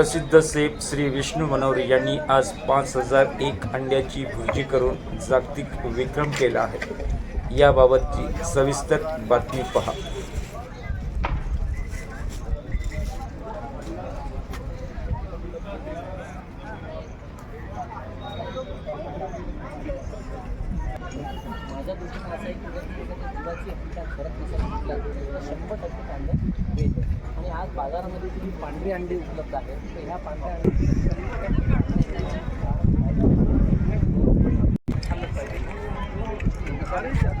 प्रसिद्ध सेफ श्री विष्णू मनोरे यांनी आज पाच हजार एक अंड्याची भुर्जी करून जागतिक विक्रम केला आहे. याबाबतची सविस्तर बातमी पहा माझ्या दृष्टीने असं आहे की जर तुम्ही दुधाची हत्या करत नसाल म्हटलं तर शंभर टक्के कांदा वेज आहे आणि आज बाजारामध्ये तुम्ही पांढरी अंडी उपलब्ध आहेत तर ह्या पांढऱ्या अंडी येस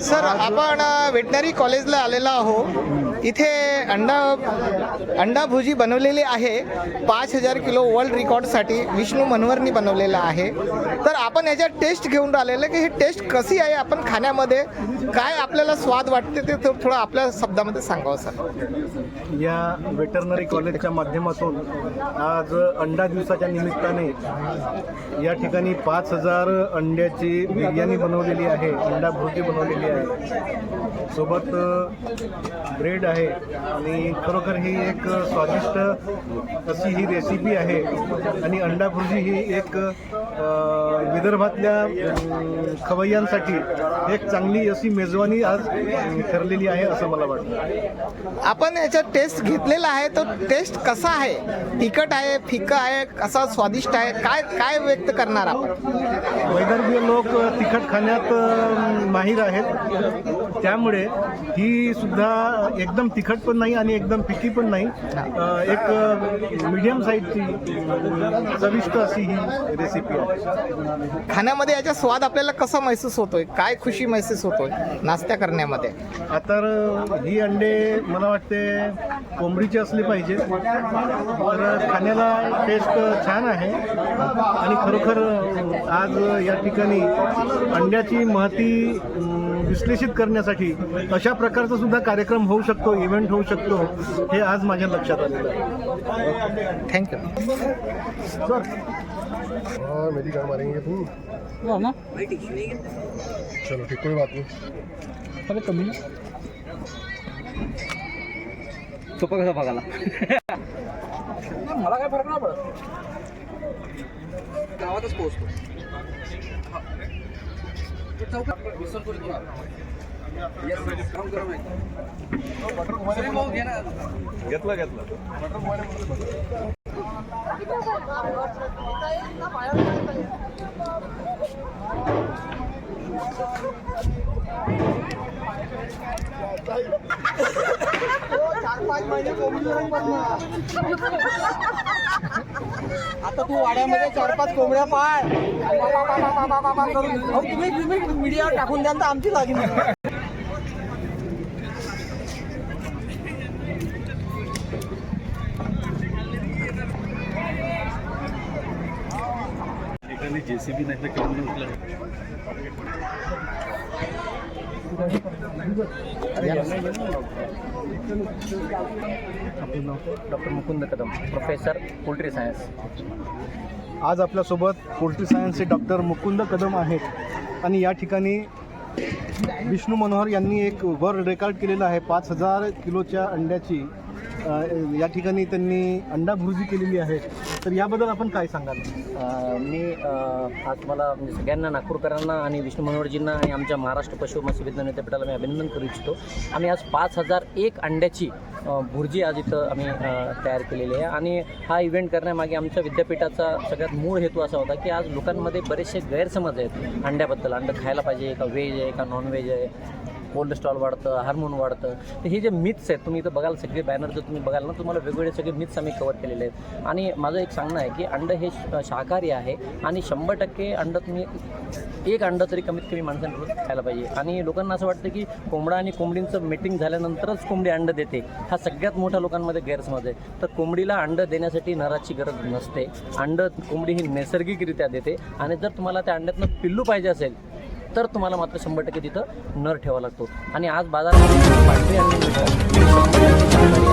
सर आपण वेटनरी कॉलेजला आलेलो आहो इथे अंडा अंडा भुजी बनवलेली आहे. पाच हजार किलो वर्ल्ड रेकॉर्डसाठी विष्णू मनोहरनी बनवलेलं आहे. तर आपण याच्यात टेस्ट घेऊन राहिलेलं की ही टेस्ट कशी आहे? आपण खाण्यामध्ये काय आपल्याला स्वाद वाटते ते थोडं आपल्या शब्दामध्ये सांगावं सर. या वेटरनरी कॉलेजच्या माध्यमातून आज अंडा दिवसाच्या निमित्ताने या ठिकाणी पाच हजार अंड्याची बिर्याणी बनवलेली आहे अंडा भुर्जी बनवलेली आहे. सोबत ब्रेड आहे आणि खरोखर ही एक स्वादिष्ट अशी ही रेसिपी आहे. आणि अंडा भुर्जी ही एक विदर्भातल्या खवय्यांसाठी एक चांगली अशी मेजवानी आज ठरलेली आहे असं मला वाटतं. आपण याच्यात टेस्ट घेतलेला आहे तो टेस्ट कसा आहे? तिखट आहे फिकं आहे कसा स्वादिष्ट आहे? काय काय व्यक्त करणार आपण? वैदर्भीय लोक तिखट खाण्यात माहीर आहेत. त्यामुळे ही सुद्धा एकदम तिखट पण नाही आणि एकदम फिकी पण नाही. एक मीडियम साईजची चविष्ट अशी ही रेसिपी आहे. खाण्यामध्ये याचा स्वाद आपल्याला कसा महसूस होतोय? काय खुशी महसूस होतोय नाश्ता करण्यामध्ये? तर ही अंडे मला वाटते कोंबडीचे असले पाहिजे. तर खाण्याला टेस्ट छान आहे. आणि खरोखर आज या ठिकाणी अंड्याची महती विश्लेषित करण्यासाठी अशा प्रकारचा सुद्धा कार्यक्रम होऊ शकतो इव्हेंट होऊ शकतो हे आज माझ्या लक्षात आलेलं आहे. थँक्यू हाँ मेरी मारेंगे तुम चलो ठीक कोई बात नहीं. अरे कमी सोपा कसा बघायला मला काय फरक नाही पडत. गावातच पोहोचतो. घेतलं घेतलं. चार पाच घेतलं घेतलं आता तू वाड्यामध्ये चार पाच कोंबड्या पाळ. तुम्ही तुम्ही मीडिया टाकून द्याल तर आमची लागेल जेसीबी नाही तर केवढं doctor Mukund Kadam professor poultry science आज आपल्यासोबत पोल्ट्री सायन्सचे डॉक्टर मुकुंद कदम आहेत. आणि या ठिकाणी विष्णू मनोहर यांनी एक वर्ल्ड रेकॉर्ड केलेला आहे. पाच हजार किलोच्या अंड्याची या ठिकाणी त्यांनी अंडा भुर्जी केलेली आहे. तर याबद्दल आपण काय सांगाल? मी आज मला म्हणजे सगळ्यांना नागपूरकरांना आणि विष्णू मनोहरजींना आणि आमच्या महाराष्ट्र पशु मत्स्य विज्ञान विद्यापीठाला मी अभिनंदन करू इच्छितो. आम्ही आज पाच हजार एक अंड्याची भुर्जी आज इथं आम्ही तयार केलेली आहे. आणि हा इव्हेंट करण्यामागे आमच्या विद्यापीठाचा सगळ्यात मूळ हेतू असा होता की आज लोकांमध्ये बरेचसे गैरसमज आहेत अंड्याबद्दल. अंडं खायला पाहिजे का व्हेज आहे का नॉन व्हेज आहे? कोलेस्ट्रॉल वाढतं हार्मोन वाढतं. तर हे जे मिथ्स आहेत तुम्ही इथं बघाल सगळे बॅनर जर तुम्ही बघाल ना तुम्हाला वेगवेगळे सगळे मिथ्स आम्ही कवर केलेले आहेत. आणि माझं एक सांगणं आहे की अंड हे श- शाकाहारी आहे आणि शंभर टक्के अंड तुम्ही एक अंड तरी कमीत कमी माणसाने रोज खायला पाहिजे. आणि लोकांना असं वाटतं की कोंबडा आणि कोंबडींचं मीटिंग झाल्यानंतरच कोंबडी अंड देते. हा सगळ्यात मोठ्या लोकांमध्ये गैरसमज आहे. तर कोंबडीला अंड देण्यासाठी नराची गरज नसते. अंड कोंबडी ही नैसर्गिकरित्या देते. आणि जर तुम्हाला त्या अंड्यातनं पिल्लू पाहिजे असेल तर तुम्हाला मात्र शंभर टक्के तिथं नर ठेवा लागतो. आणि आज बाजारामध्ये पांढरी आणि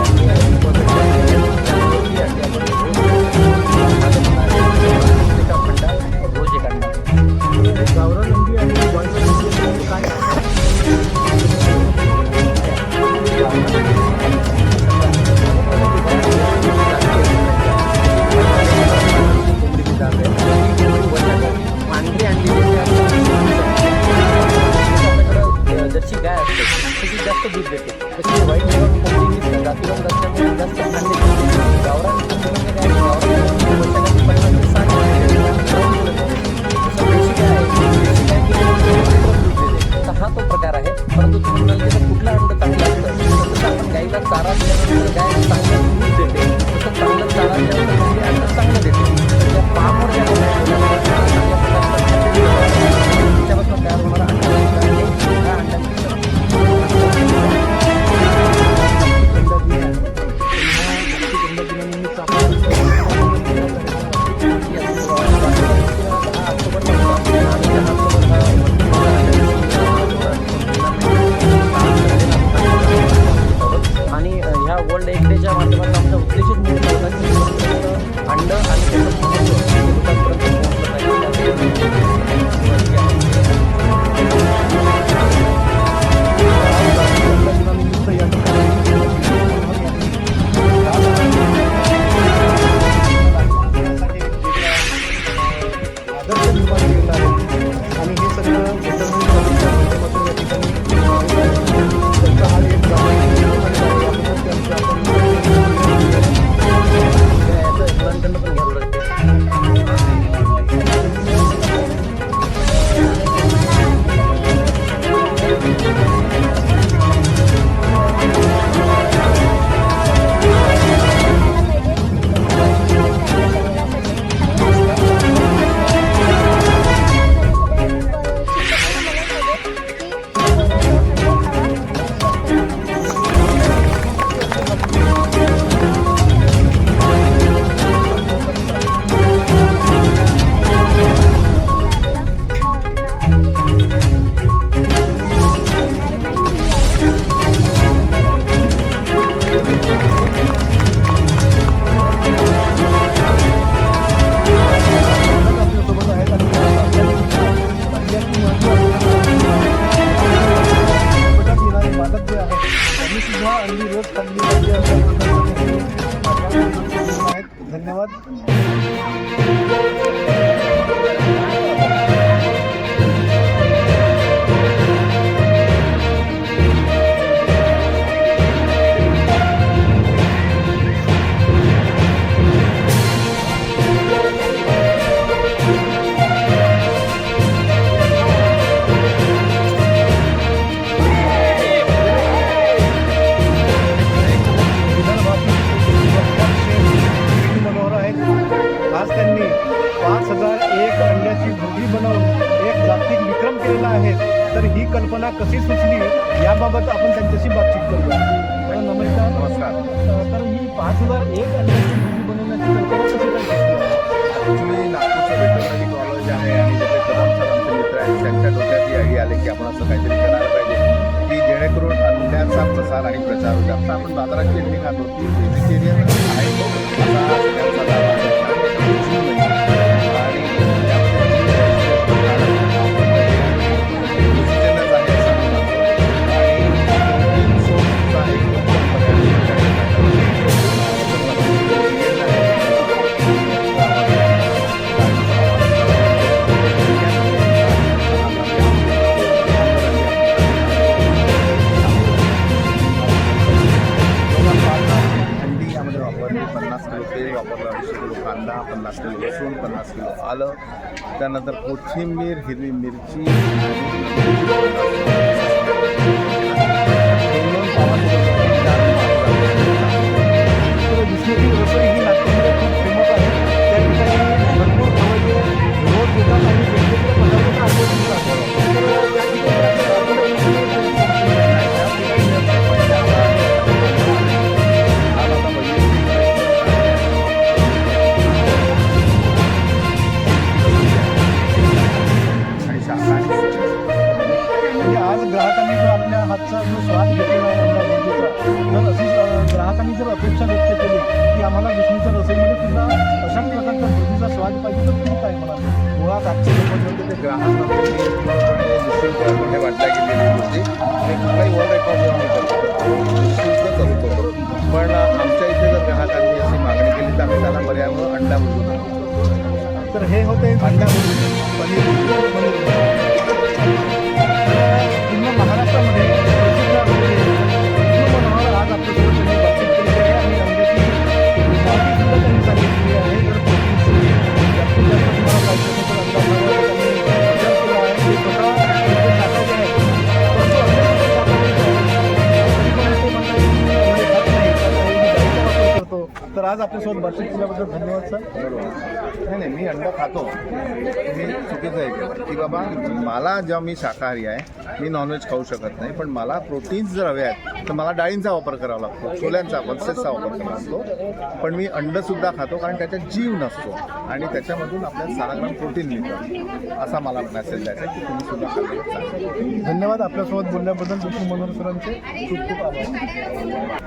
असं काहीतरी करायला पाहिजे. की जेणेकरून अंड्याचा प्रसार आणि प्रचार होईल आता आपण बाजारात चिरणी खातो. ती व्हेजिटेरियन आहे. तेल वापरलं. अडीचशे किलो कांदा पन्नास किलो लसूण पन्नास किलो आलं. त्यानंतर कोथिंबीर हिरवी मिरची. दोन-दोन रहे होते हैं। अंडा आज आपल्या त्यांनी आज बातचीत धन्यवाद सर। नाही नाही मी अंड खातो. मी चुकीचं आहे की बाबा मला जेव्हा मी शाकाहारी आहे मी नॉनव्हेज खाऊ शकत नाही पण मला प्रोटीन्स जर हवे आहेत तर मला डाळींचा वापर करावा लागतो छोल्यांचा पल्सेसचा वापर करावा लागतो. पण मी अंडसुद्धा खातो कारण त्याच्यात जीव नसतो. आणि त्याच्यामधून आपल्याला सहा ग्राम प्रोटीन मिळतं. असा मला मेसेज द्यायचा आहे की तुम्ही सुद्धा खाल्लं धन्यवाद आपल्यासोबत बोलल्याबद्दल सरांचे. खूप खूप आभार.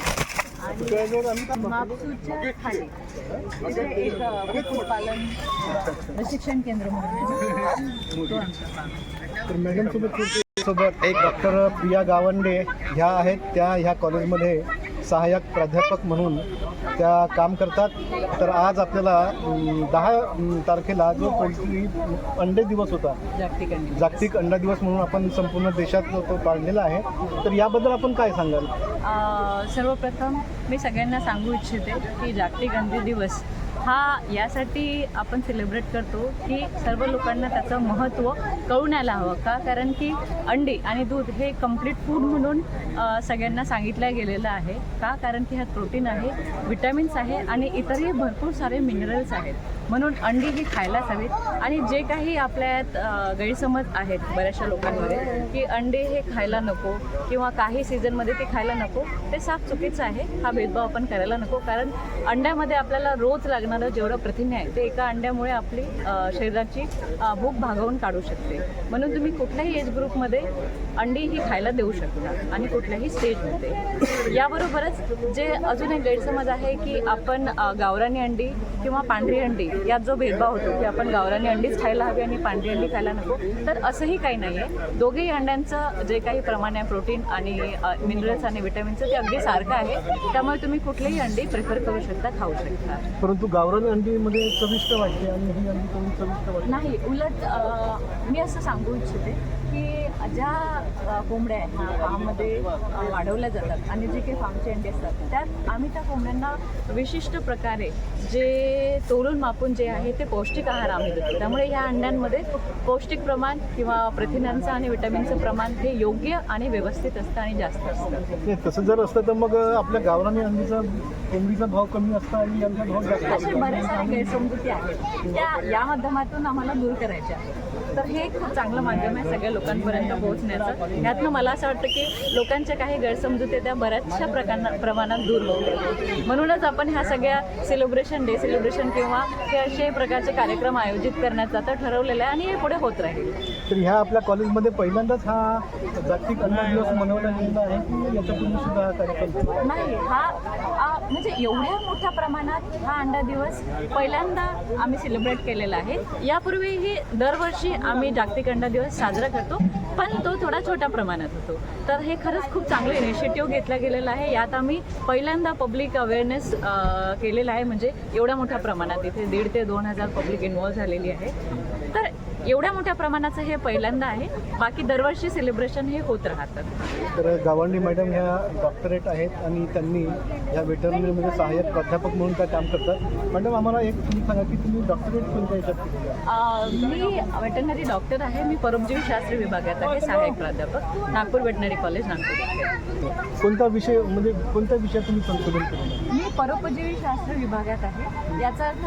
मापसूच्या खाली. तिथे एक कुक्कुटपालन प्रशिक्षण केंद्र म्हणून. तो तर मॅडम सोबत एक डॉक्टर प्रिया गावंडे ह्या आहेत त्या ह्या कॉलेजमध्ये सहाय्यक प्राध्यापक म्हणून त्या काम करतात. तर आज आपल्याला दहा तारखेला जो पोल्ट्री अंडे दिवस होता जागतिक अंडी दिवस. म्हणून आपण संपूर्ण देशात तो पाळलेला आहे. तर याबद्दल आपण काय सांगाल? सर्वप्रथम मी सगळ्यांना सांगू इच्छिते की जागतिक अंडी दिवस हा यासाठी आपण सेलिब्रेट करतो की सर्व लोकांना त्याचं महत्त्व कळून यायला हवं. का? कारण की अंडी आणि दूध हे कंप्लीट फूड म्हणून सगळ्यांना सांगितलं गेलेलं आहे. का? कारण की ह्यात प्रोटीन आहे विटॅमिन्स आहे आणि इतरही भरपूर सारे मिनरल्स आहेत. म्हणून अंडी ही खायलाच हवीत. आणि जे काही आपल्यात गैरसमज आहेत बऱ्याचशा लोकांमध्ये की अंडे हे खायला नको किंवा काही सीझनमध्ये ते खायला नको ते साफ चुकीचं आहे. हा भेदभाव आपण करायला नको. कारण अंड्यामध्ये आपल्याला रोज लागणारं जेवढं प्रथिने आहे ते एका अंड्यामुळे आपली शरीराची भूक भागवून काढू शकते. म्हणून तुम्ही कुठल्याही एज ग्रुपमध्ये अंडी ही खायला देऊ शकता आणि कुठल्याही स्टेजमध्ये याबरोबरच जे अजून एक गैरसमज आहे की आपण गावरानी अंडी किंवा पांढरी अंडी यात जो भेदभाव होतो की आपण गावरानी अंडीच खायला हवी आणि पांढरी अंडी खायला नको तर असंही काही नाही आहे दोघेही अंड्यांचं जे काही प्रमाण आहे प्रोटीन आणि मिनरल्स आणि विटॅमिनचं ते अगदी सारखं आहे. त्यामुळे तुम्ही कुठलीही अंडी प्रिफर करू शकता खाऊ शकता. परंतु गावरान अंडीमध्ये चविष्ट वाटते आणि ही अंडी चविष्ट वाटते नाही उलट मी असं सांगू इच्छिते ज्या कोंबड्या आहेत ह्या फार्ममध्ये वाढवल्या जातात आणि जे काही फार्मचे अंडे असतात त्यात आम्ही त्या कोंबड्यांना विशिष्ट प्रकारे जे तोलून मापून जे आहे ते पौष्टिक आहार आम्ही देतो. त्यामुळे ह्या अंड्यांमध्ये पौष्टिक प्रमाण किंवा प्रथिनांचं आणि विटॅमिनचं प्रमाण हे योग्य आणि व्यवस्थित असतं आणि जास्त असतं. तसं जर असतं तर मग आपल्या गावरानी अंडीचा कोंबडीचा भाव कमी असता आणि यांचा भाव जास्त अशा बऱ्याच गैरसमजुती आहेत. त्या या माध्यमातून आम्हाला दूर करायच्या. तर हे एक खूप चांगलं माध्यम आहे सगळ्या लोकांपर्यंत पोहोचण्याचं. ह्यातनं मला असं वाटतं की लोकांच्या काही गैरसमजुती त्या बऱ्याचशा प्रकारात प्रमाणात दूर होतील म्हणूनच आपण ह्या सगळ्या सेलिब्रेशन डे सेलिब्रेशन किंवा हे असे प्रकारचे कार्यक्रम आयोजित करण्याचं आता ठरवलेलं आहे आणि हे पुढे होत राहील. तर ह्या आपल्या कॉलेजमध्ये पहिल्यांदाच हा जागतिक अंडा दिवस मनवला गेलेला आहे की याच्यापूर्वी सुद्धा हा कार्यक्रम? नाही हा म्हणजे एवढ्या मोठ्या प्रमाणात हा अंडा दिवस पहिल्यांदा आम्ही सेलिब्रेट केलेला आहे. यापूर्वीही दरवर्षी आम्ही जागतिक अंडा दिवस साजरा करतो पण तो थोडा छोट्या प्रमाणात होतो. तर हे खरंच खूप चांगलं इनिशिएटिव्ह घेतला गेलेला आहे. यात आम्ही पहिल्यांदा पब्लिक अवेअरनेस केलेला आहे. म्हणजे एवढ्या मोठ्या प्रमाणात इथे दीड ते दोन हजार पब्लिक इन्वॉल्व्ह झालेली आहे. तर एवढ्या मोठ्या प्रमाणाचं हे पहिल्यांदा आहे. बाकी दरवर्षी सेलिब्रेशन हे होत राहतात तर गावंडी मॅडम ह्या डॉक्टरेट आहेत आणि त्यांनी या वेटरनरीमध्ये सहाय्यक प्राध्यापक म्हणून काय काम करतात. मॅडम आम्हाला एक तुम्ही सांगा की तुम्ही डॉक्टरेट कोणत्या याच्यात केलेलं आहे? वेटनरी डॉक्टर आहे. मी परोपजीवी शास्त्र विभागात आहे. सहाय्यक प्राध्यापक. Nagpur veterinary college Nagpur. कोणता विषय म्हणजे कोणत्या विषयात तुम्ही संशोधन? मी परोपजीवी शास्त्र विभागात आहे. याचा अर्थ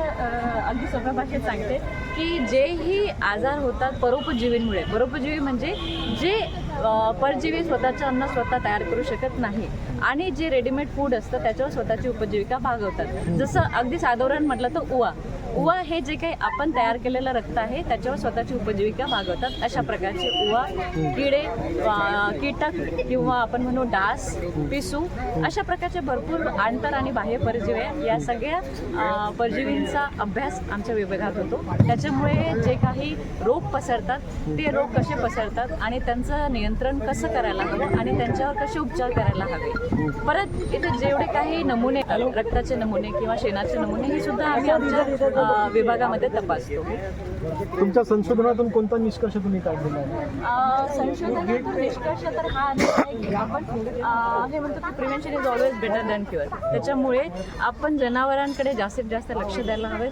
अगदी सोप्या भाषेत सांगते की जेही आजार होतात परोपजीवींमुळे. परोपजीवी म्हणजे जे परजीवी स्वतःचं अन्न स्वतः तयार करू शकत नाही आणि जे रेडीमेड फूड असतं त्याच्यावर स्वतःची उपजीविका भागवतात. जसं अगदी साधारण म्हटलं तर उवा उवा हे जे काही आपण तयार केलेलं रक्त आहे त्याच्यावर स्वतःची उपजीविका भागवतात. अशा प्रकारचे उवा किडे कीटक किंवा आपण म्हणू डास पिसू अशा प्रकारचे भरपूर आंतर आणि बाह्य परजीवी आहेत. या सगळ्या परजीवींचा अभ्यास आमच्या विभागात होतो. त्याच्यामुळे जे काही रोग पसरतात ते रोग कसे पसरतात आणि त्यांचं नियंत्रण कसं करायला हवं आणि त्यांच्यावर कसे उपचार करायला हवे. परत इथे जेवढे काही नमुने रक्ताचे नमुने किंवा शेणाचे नमुने हे सुद्धा आम्ही आमच्या विभागामध्ये तपासतो. तुमच्या संशोधनातून कोणता निष्कर्ष तुम्ही काढलेला आहे? संशोधनातून निष्कर्ष तर हा आलेला आहे की आपण अ, हे म्हणतो की prevention is always better than cure त्याच्यामुळे आपण जनावरांकडे जास्तीत जास्त लक्ष द्यायला हवे.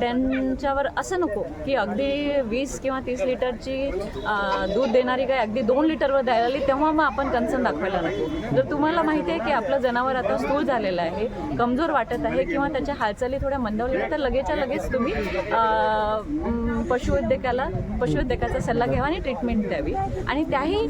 त्यांच्यावर असं नको की अगदी वीस किंवा तीस लिटरची अ, दूध देणारी गाय अगदी दोन लिटरवर द्यायला लागली तेव्हा मग आपण कन्सर्न दाखवायला नको. जर तुम्हाला माहिती आहे की आपलं जनावर आता स्थूल झालेलं आहे कमजोर वाटत आहे किंवा त्याच्या हालचाली थोड्या मंदावलेल्या तर लगेचच्या लगेच तुम्ही अ, म, पशुवैद्यकाला पशुवैद्यकाचा सल्ला घ्यावा आणि ट्रीटमेंट द्यावी. आणि त्याही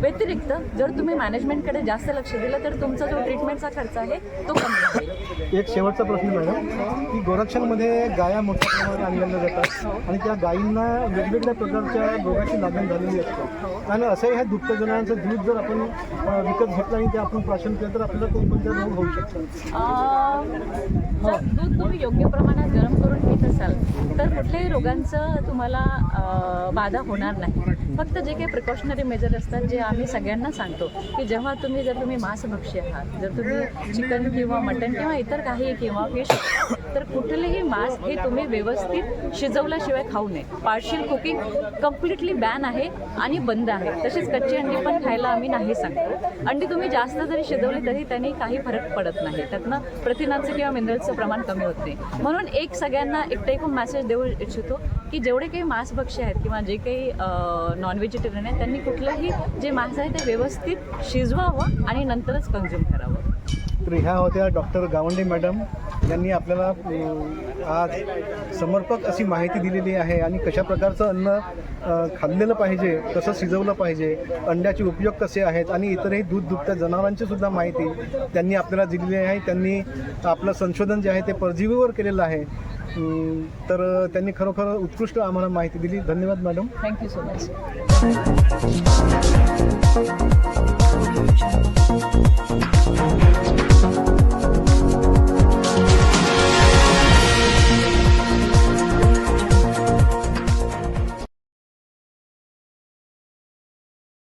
व्यतिरिक्त जर तुम्ही मॅनेजमेंटकडे जास्त लक्ष दिलं तर तुमचा जो ट्रीटमेंटचा खर्च आहे तो कमी होईल. एक शेवटचा प्रश्न मॅडम की गोरक्षणमध्ये गाया मोठ्या प्रमाणात आणलेल्या जातात आणि त्या गायींना वेगवेगळ्या प्रकारच्या रोगाची लागण झालेली असते. आणि असंही ह्या जनावरांचं दूध जर आपण विकत घेतलं आणि ते आपण प्राशन केलं तर आपल्याला कोणकोणत्या रोग होऊ शकतात. दूध तुम्ही योग्य प्रमाणात गरम करून येत असाल तर कुठल्याही रोगांचं तुम्हाला बाधा होणार नाही. फक्त जे काही प्रिकॉशनरी मेजर असतात जे आम्ही सगळ्यांना सांगतो की जेव्हा तुम्ही जर तुम्ही मांसभक्षी आहात जर तुम्ही चिकन किंवा मटण किंवा इतर काही किंवा फिश तर कुठलेही मांस हे तुम्ही व्यवस्थित शिजवल्याशिवाय खाऊ नये. पार्शियल कुकिंग कम्प्लिटली बॅन आहे आणि बंद आहे. तशीच कच्ची अंडी पण खायला आम्ही नाही सांगतो. अंडी तुम्ही जास्त जरी शिजवली तरी त्यांनी काही फरक पडत नाही. त्यातनं प्रथिनांचं किंवा मिनरलचं प्रमाण कमी होत नाही. म्हणून एक सगळ्यांना एक टेक होम मेसेज देऊ इच्छितो की जेवढे काही मांसभक्षी आहेत किंवा जे काही नॉन व्हेजिटेरियन आहेत त्यांनी कुठलंही जे मांस आहे ते व्यवस्थित शिजवावं आणि नंतरच कन्झ्युम करावं. तर ह्या होत्या डॉक्टर गावंडे मॅडम यांनी आपल्याला आज समर्पक अशी माहिती दिलेली आहे आणि कशा प्रकारचं अन्न खाल्लेलं पाहिजे कसं शिजवलं पाहिजे अंड्याचे उपयोग कसे आहेत आणि इतरही दूध दुभत्या जनावरांची सुद्धा माहिती त्यांनी आपल्याला दिलेली आहे. त्यांनी आपलं संशोधन जे आहे ते परजीवीवर केलेलं आहे. तर त्यांनी खरोखर उत्कृष्ट आम्हाला माहिती दिली. धन्यवाद मॅडम. Thank you so much